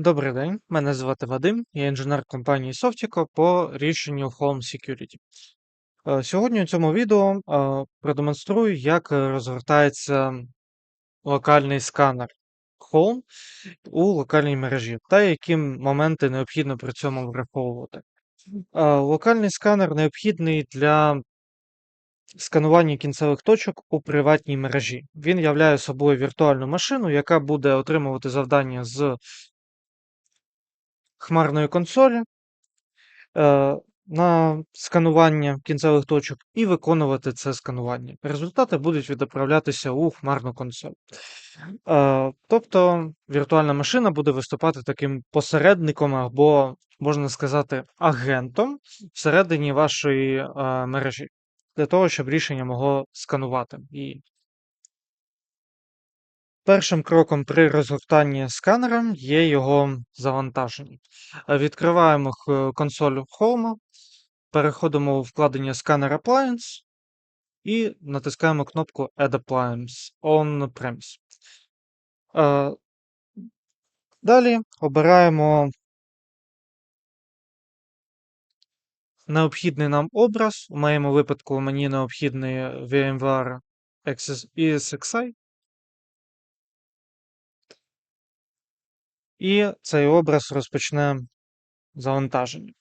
Добрий день, мене звати Вадим, я інженер компанії Softico по рішенню Home Security. Е, Сьогодні у цьому відео е, продемонструю, як розгортається локальний сканер Home у локальній мережі та які моменти необхідно при цьому враховувати. Е, Локальний сканер необхідний для сканування кінцевих точок у приватній мережі. Він являє собою віртуальну машину, яка буде отримувати завдання з хмарної консолі е, на сканування кінцевих точок і виконувати це сканування. Результати будуть відправлятися у хмарну консоль. Е, тобто віртуальна машина буде виступати таким посередником або, можна сказати, агентом всередині вашої е, мережі, для того, щоб рішення могло сканувати. І Першим кроком при розгортанні сканера є його завантаження. Е, Відкриваємо консоль Home, переходимо у вкладення Scanner Appliance і натискаємо кнопку Add Appliance On Premise. Е, Далі обираємо необхідний нам образ. У моєму випадку мені необхідний VMware Access ESXi. І цей образ розпочне завантаження.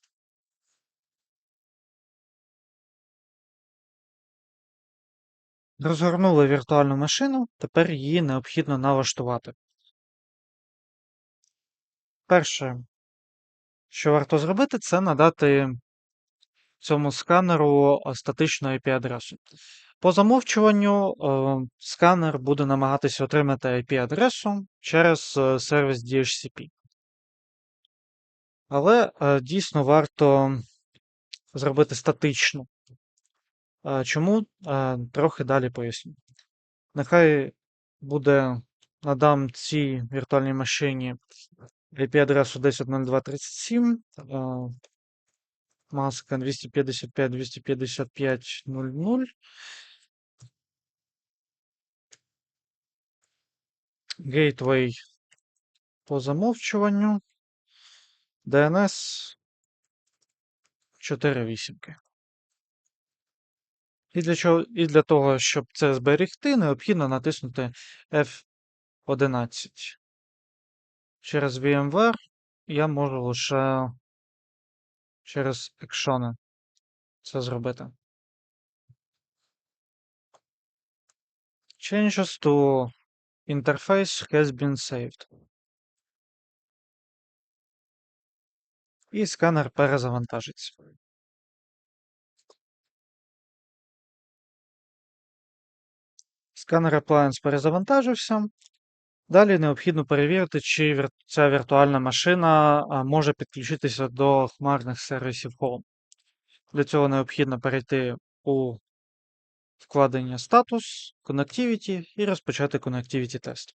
Розгорнули віртуальну машину, тепер її необхідно налаштувати. Перше, що варто зробити, це надати цьому сканеру статичну IP-адресу. По замовчуванню е, сканер буде намагатися отримати IP-адресу через е, сервіс DHCP. Але е, дійсно варто зробити статичну. Чому? Трохи далі поясню. Нехай буде надам цій віртуальній машині IP-адресу 10.0237, е, маска 255.255.00. Gateway по замовчуванню. DNS 4 вісімки. І для, і для того, щоб це зберегти, необхідно натиснути F11. Через VMware я можу лише через екшони це зробити. Changes to interface has been saved. І сканер перезавантажиться. Сканер Appliance перезавантажився. Далі необхідно перевірити, чи ця віртуальна машина може підключитися до хмарних сервісів Home. Для цього необхідно перейти у вкладення статус, Connectivity і розпочати Connectivity тест.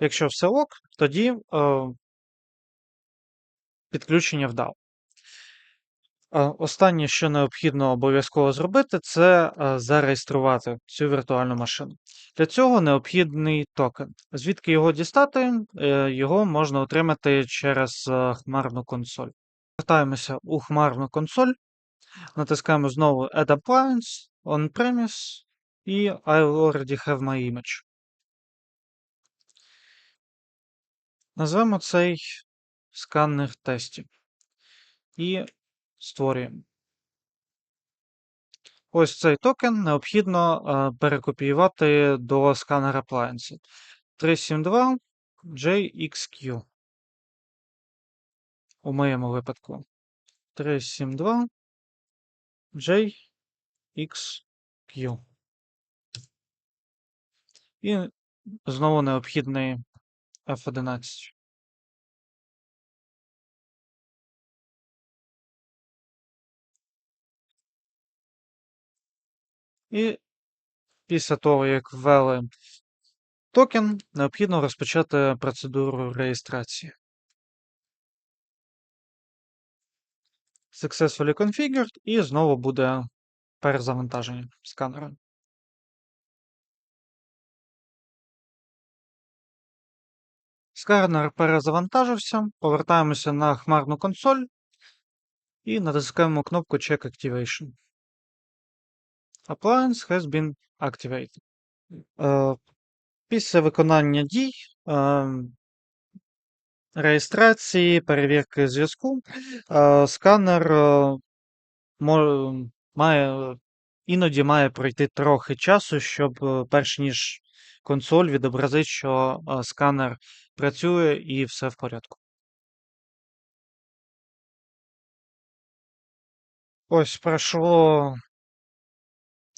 Якщо все ок, тоді е, підключення вдало. Е, Останнє, що необхідно обов'язково зробити, це е, зареєструвати цю віртуальну машину. Для цього необхідний токен. Звідки його дістати? Е, Його можна отримати через хмарну консоль. Вертаємося у хмарну консоль, натискаємо знову Add Appliance, On-Premise і I already have my image. Назвемо цей сканер тестів. І створюємо. Ось цей токен необхідно е, перекопіювати до сканера Appliance. 372 JXQ. У моєму випадку. 372 JXQ. І знову необхідний F11. І після того, як ввели токен, необхідно розпочати процедуру реєстрації. Successfully configured, і знову буде перезавантаження сканера. Сканер перезавантажився, повертаємося на хмарну консоль і натискаємо кнопку Check Activation. Appliance has been activated. Е, Після виконання дій, е, реєстрації, перевірки зв'язку, е, сканер має, іноді має пройти трохи часу, щоб е, перш ніж консоль відобразить, що е, сканер працює і все в порядку. Ось пройшло,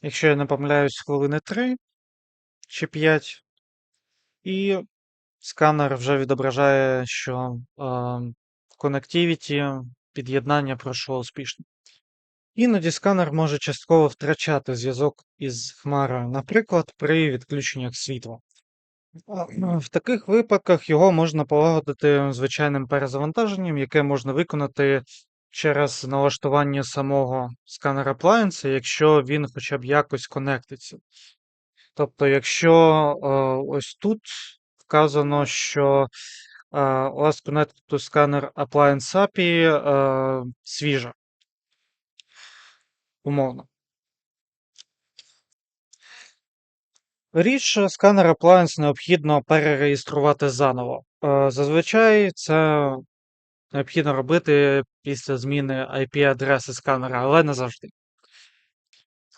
якщо я не помиляюсь, хвилини 3 чи 5, і сканер вже відображає, що е, Connectivity, під'єднання пройшло успішно. Іноді сканер може частково втрачати зв'язок із хмарою, наприклад, при відключеннях світла. Ну, В таких випадках його можна полагодити звичайним перезавантаженням, яке можна виконати через налаштування самого сканера appliance, якщо він хоча б якось конектиться. Тобто, якщо е, ось тут вказано, що Last Connected to Scanner Appliance API е, свіжа, умовно. Річ сканер Appliance необхідно перереєструвати заново. Е, Зазвичай це необхідно робити після зміни IP-адреси сканера, але не завжди.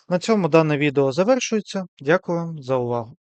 На цьому дане відео завершується. Дякую за увагу.